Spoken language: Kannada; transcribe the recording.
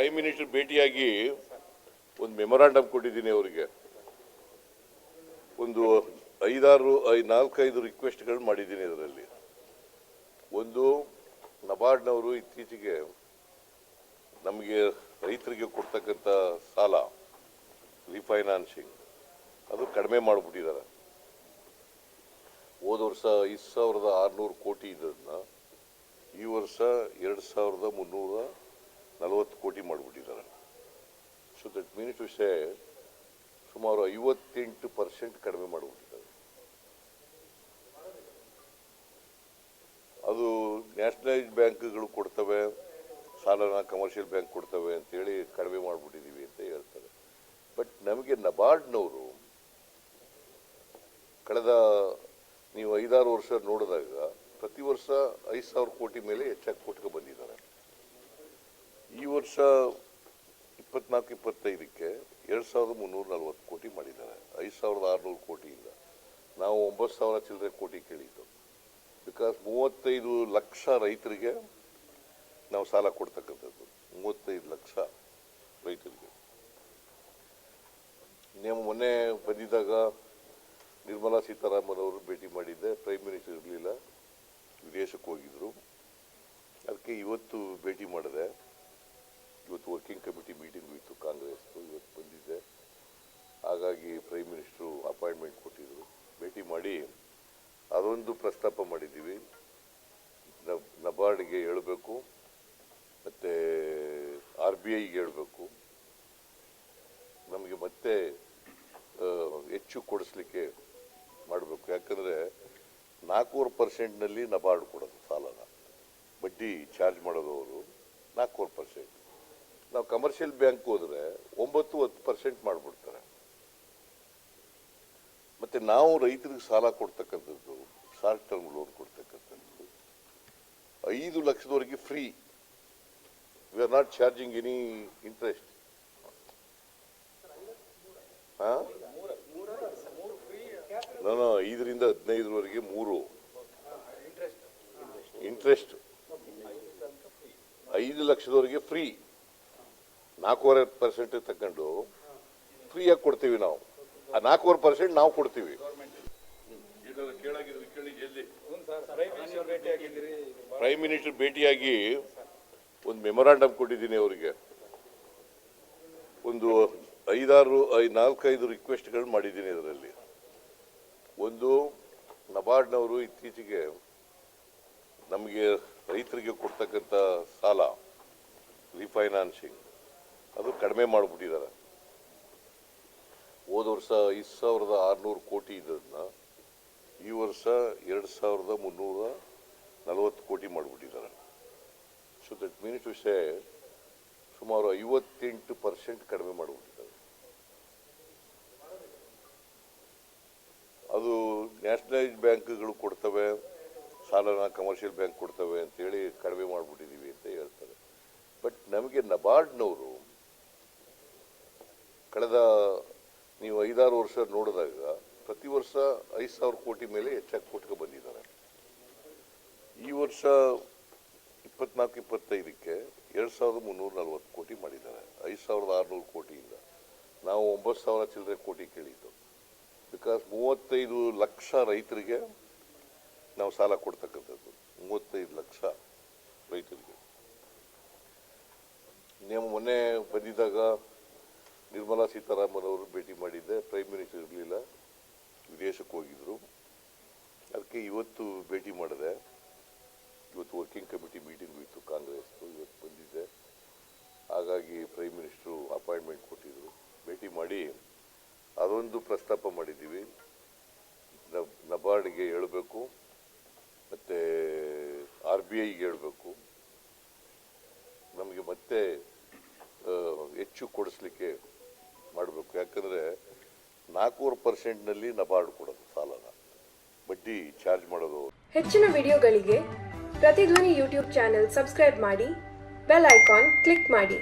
ಪ್ರೈಮ್ ಮಿನಿಸ್ಟರ್ ಭೇಟಿಯಾಗಿ ಒಂದು ಮೆಮೊರಾಂಡಮ್ ಕೊಟ್ಟಿದ್ದೀನಿ ಅವರಿಗೆ. ಒಂದು ಐದಾರು, ಐ, ನಾಲ್ಕೈದು ರಿಕ್ವೆಸ್ಟ್ಗಳು ಮಾಡಿದ್ದೀನಿ ಅದರಲ್ಲಿ ಒಂದು, ನಬಾರ್ಡ್ನವರು ಇತ್ತೀಚೆಗೆ ನಮಗೆ ರೈತರಿಗೆ ಕೊಡ್ತಕ್ಕಂಥ ಸಾಲ ರಿಫೈನಾನ್ಸಿಂಗ್ ಅದು ಕಡಿಮೆ ಮಾಡಿಬಿಟ್ಟಿದ್ದಾರೆ. ಹೋದ ವರ್ಷ ಐದು ಸಾವಿರದ ಆರುನೂರು ಕೋಟಿ ಇದ್ದದನ್ನ ಈ ವರ್ಷ ಎರಡು ಸಾವಿರದ ಮುನ್ನೂರ ನಲವತ್ತು ಕೋಟಿ ಮಾಡಿಬಿಟ್ಟಿದ್ದಾರೆ. So that means to say ಸುಮಾರು ಐವತ್ತೆಂಟು ಪರ್ಸೆಂಟ್ ಕಡಿಮೆ ಮಾಡಿಬಿಟ್ಟಿದ್ದಾರೆ. ಅದು ನ್ಯಾಷನಲೈಸ್ ಬ್ಯಾಂಕ್ಗಳು ಕೊಡ್ತವೆ, ಸಾಲನ ಕಮರ್ಷಿಯಲ್ ಬ್ಯಾಂಕ್ ಕೊಡ್ತವೆ ಅಂತೇಳಿ ಕಡಿಮೆ ಮಾಡಿಬಿಟ್ಟಿದ್ದೀವಿ ಅಂತ ಹೇಳ್ತಾರೆ. ಬಟ್ ನಮಗೆ ನಬಾರ್ಡ್ನವರು ಕಳೆದ ನೀವು ಐದಾರು ವರ್ಷ ನೋಡಿದಾಗ ಪ್ರತಿ ವರ್ಷ ಐದು ಸಾವಿರ ಕೋಟಿ ಮೇಲೆ ಹೆಚ್ಚಾಗಿ ಕೊಟ್ಕೊ ಬಂದಿದ್ದಾರೆ. ಈ ವರ್ಷ ಇಪ್ಪತ್ನಾಲ್ಕು ಇಪ್ಪತ್ತೈದಕ್ಕೆ ಎರಡು ಸಾವಿರದ ಮುನ್ನೂರ ನಲ್ವತ್ತು ಕೋಟಿ ಮಾಡಿದ್ದಾರೆ. ಐದು ಸಾವಿರದ ಆರುನೂರು ಕೋಟಿಯಿಂದ. ನಾವು ಒಂಬತ್ತು ಸಾವಿರ ಚಿಲ್ಲರೆ ಕೋಟಿ ಕೇಳಿದ್ದು. ಬಿಕಾಸ್ ಮೂವತ್ತೈದು ಲಕ್ಷ ರೈತರಿಗೆ ನಾವು ಸಾಲ ಕೊಡ್ತಕ್ಕಂಥದ್ದು. ಮೂವತ್ತೈದು ಲಕ್ಷ ರೈತರಿಗೆ. ನೀವು ಮೊನ್ನೆ ಬಂದಿದ್ದಾಗ ನಿರ್ಮಲಾ ಸೀತಾರಾಮನ್ ಅವರು ಭೇಟಿ ಮಾಡಿದ್ದೆ. ಪ್ರೈಮ್ ಮಿನಿಸ್ಟರ್ ಇರಲಿಲ್ಲ. ವಿದೇಶಕ್ಕೆ ಹೋಗಿದ್ದರು ಅದಕ್ಕೆ ಇವತ್ತು ಭೇಟಿ ಮಾಡಿದೆ. ಇವತ್ತು ವರ್ಕಿಂಗ್ ಕಮಿಟಿ ಮೀಟಿಂಗ್ ಇತ್ತು, ಕಾಂಗ್ರೆಸ್ದು ಇವತ್ತು ಬಂದಿದ್ದೆ ಹಾಗಾಗಿ ಪ್ರೈಮ್ ಮಿನಿಸ್ಟ್ರು ಅಪಾಯಿಂಟ್ಮೆಂಟ್ ಕೊಟ್ಟಿದ್ರು. ಭೇಟಿ ಮಾಡಿ ಅದೊಂದು ಪ್ರಸ್ತಾಪ ಮಾಡಿದ್ದೀವಿ. ನಬ್ ನಬಾರ್ಡ್ಗೆ ಹೇಳಬೇಕು, ಮತ್ತು ಆರ್ ಬಿ ಐಗೆ ಹೇಳಬೇಕು. ನಮಗೆ ಮತ್ತೆ ಹೆಚ್ಚು ಕೊಡಿಸ್ಲಿಕ್ಕೆ ಮಾಡಬೇಕು. ಯಾಕಂದರೆ ನಾಲ್ಕೂವರೆ ಪರ್ಸೆಂಟ್ನಲ್ಲಿ ನಬಾರ್ಡ್ ಕೊಡೋದು ಸಾಲನ. ಬಡ್ಡಿ ಚಾರ್ಜ್ ಮಾಡೋದು ಅವರು ನಾಲ್ಕೂವರೆ ಪರ್ಸೆಂಟ್. ನಾವು ಕಮರ್ಷಿಯಲ್ ಬ್ಯಾಂಕ್ ಹೋದ್ರೆ ಒಂಬತ್ತು, ಹತ್ತು ಪರ್ಸೆಂಟ್ ಮಾಡಿಬಿಡ್ತಾರೆ. ಮತ್ತು ನಾವು ರೈತರಿಗೆ ಸಾಲ ಕೊಡ್ತಕ್ಕಂಥದ್ದು ಶಾರ್ಟ್ ಟರ್ಮ್ ಲೋನ್ ಕೊಡ್ತಕ್ಕಂಥದ್ದು, ಐದು ಲಕ್ಷದವರೆಗೆ free we are not charging any interest ಹಾಂ? ನಾನು ಐದರಿಂದ ಹದಿನೈದರವರೆಗೆ ಮೂರು. ಇಂಟ್ರೆಸ್ಟ್ ಐದು ಲಕ್ಷದವರೆಗೆ ಫ್ರೀ ನಾಲ್ಕೂವರೆ ಪರ್ಸೆಂಟ್ ತಗೊಂಡು ಫ್ರೀಯಾಗಿ ಕೊಡ್ತೀವಿ ನಾವು. ಆ ನಾಲ್ಕೂವರೆ ಪರ್ಸೆಂಟ್ ನಾವು ಕೊಡ್ತೀವಿ. ಪ್ರೈಮ್ ಮಿನಿಸ್ಟರ್ ಭೇಟಿಯಾಗಿ ಒಂದು ಮೆಮೊರಾಂಡಮ್ ಕೊಟ್ಟಿದ್ದೀನಿ ಅವರಿಗೆ. ಒಂದು ಐದಾರು ನಾಲ್ಕೈದು ರಿಕ್ವೆಸ್ಟ್ಗಳು ಮಾಡಿದ್ದೀನಿ ಅದರಲ್ಲಿ ಒಂದು, ನಬಾರ್ಡ್ನವರು ಇತ್ತೀಚೆಗೆ ನಮಗೆ ರೈತರಿಗೆ ಕೊಡ್ತಕ್ಕಂಥ ಸಾಲ ರಿಫೈನಾನ್ಸಿಂಗ್ ಅದು ಕಡಿಮೆ ಮಾಡಿಬಿಟ್ಟಿದ್ದಾರೆ. ಹೋದ ವರ್ಷ ಐದು ಸಾವಿರದ ಆರುನೂರು ಕೋಟಿ ಇದ್ದದನ್ನ ಈ ವರ್ಷ ಎರಡು ಸಾವಿರದ ಮುನ್ನೂರ ನಲವತ್ತು ಕೋಟಿ ಮಾಡಿಬಿಟ್ಟಿದ್ದಾರೆ. So that means to say ಸುಮಾರು ಐವತ್ತೆಂಟು ಪರ್ಸೆಂಟ್ ಕಡಿಮೆ ಮಾಡಿಬಿಟ್ಟಿದ್ದಾರೆ. ಅದು ನ್ಯಾಷನಲೈಸ್ ಬ್ಯಾಂಕ್ಗಳು ಕೊಡ್ತವೆ, ಸಾಲನ ಕಮರ್ಷಿಯಲ್ ಬ್ಯಾಂಕ್ ಕೊಡ್ತವೆ ಅಂತೇಳಿ ಕಡಿಮೆ ಮಾಡಿಬಿಟ್ಟಿದ್ದೀವಿ ಅಂತ ಹೇಳ್ತಾರೆ. ಬಟ್ ನಮಗೆ ನಬಾರ್ಡ್ನವರು ಕಳೆದ ನೀವು ಐದಾರು ವರ್ಷ ನೋಡಿದಾಗ ಪ್ರತಿ ವರ್ಷ ಐದು ಸಾವಿರ ಕೋಟಿ ಮೇಲೆ ಹೆಚ್ಚಾಗಿ ಕೊಟ್ಕೊ ಬಂದಿದ್ದಾರೆ. ಈ ವರ್ಷ ಇಪ್ಪತ್ನಾಲ್ಕು, ಇಪ್ಪತ್ತೈದಕ್ಕೆ ಎರಡು ಸಾವಿರದ ಮುನ್ನೂರ ನಲ್ವತ್ತು ಕೋಟಿ ಮಾಡಿದ್ದಾರೆ. ಐದು ಸಾವಿರದ ಆರುನೂರು ಕೋಟಿಯಿಂದ. ನಾವು ಒಂಬತ್ತು ಸಾವಿರ ಚಿಲ್ಲರೆ ಕೋಟಿ ಕೇಳಿದ್ದು. ಬಿಕಾಸ್ ಮೂವತ್ತೈದು ಲಕ್ಷ ರೈತರಿಗೆ ನಾವು ಸಾಲ ಕೊಡ್ತಕ್ಕಂಥದ್ದು. ಮೂವತ್ತೈದು ಲಕ್ಷ ರೈತರಿಗೆ. ನಿಮ್ಮ ಮೊನ್ನೆ ಬಂದಿದ್ದಾಗ ನಿರ್ಮಲಾ ಸೀತಾರಾಮನ್ ಅವರು ಭೇಟಿ ಮಾಡಿದ್ದೆ. ಪ್ರೈಮ್ ಮಿನಿಸ್ಟರ್ ಇರಲಿಲ್ಲ. ವಿದೇಶಕ್ಕೆ ಹೋಗಿದ್ರು. ಅದಕ್ಕೆ ಇವತ್ತು ಭೇಟಿ ಮಾಡಿದೆ. ಇವತ್ತು ವರ್ಕಿಂಗ್ ಕಮಿಟಿ ಮೀಟಿಂಗ್ ಇತ್ತು ಕಾಂಗ್ರೆಸ್ದು. ಇವತ್ತು ಬಂದಿದ್ದೆ. ಹಾಗಾಗಿ ಪ್ರೈಮ್ ಮಿನಿಸ್ಟ್ರು ಅಪಾಯಿಂಟ್ಮೆಂಟ್ ಕೊಟ್ಟಿದ್ರು. ಭೇಟಿ ಮಾಡಿ ಅದೊಂದು ಪ್ರಸ್ತಾಪ ಮಾಡಿದ್ದೀವಿ. ನಬ್, ನಬಾರ್ಡ್ಗೆ ಹೇಳಬೇಕು. ಮತ್ತು ಆರ್ ಬಿ ಐಗೆ ಹೇಳಬೇಕು. ನಮಗೆ ಮತ್ತೆ ಹೆಚ್ಚು ಕೊಡಿಸ್ಲಿಕ್ಕೆ ಮಾಡಬೇಕು. ಯಾಕಂದರೆ ನಾಲ್ಕೂವರೆ ಪರ್ಸೆಂಟ್ನಲ್ಲಿ ನಬಾರ್ಡ್ ಕೊಡೋದು ಸಾಲನ. ಬಡ್ಡಿ ಚಾರ್ಜ್ ಮಾಡೋದು. ಹೆಚ್ಚಿನ ವಿಡಿಯೋಗಳಿಗೆ ಪ್ರತಿಧ್ವನಿ ಯೂಟ್ಯೂಬ್ ಚಾನೆಲ್ ಸಬ್ಸ್ಕ್ರೈಬ್ ಮಾಡಿ, ಬೆಲ್ ಐಕಾನ್ ಕ್ಲಿಕ್ ಮಾಡಿ.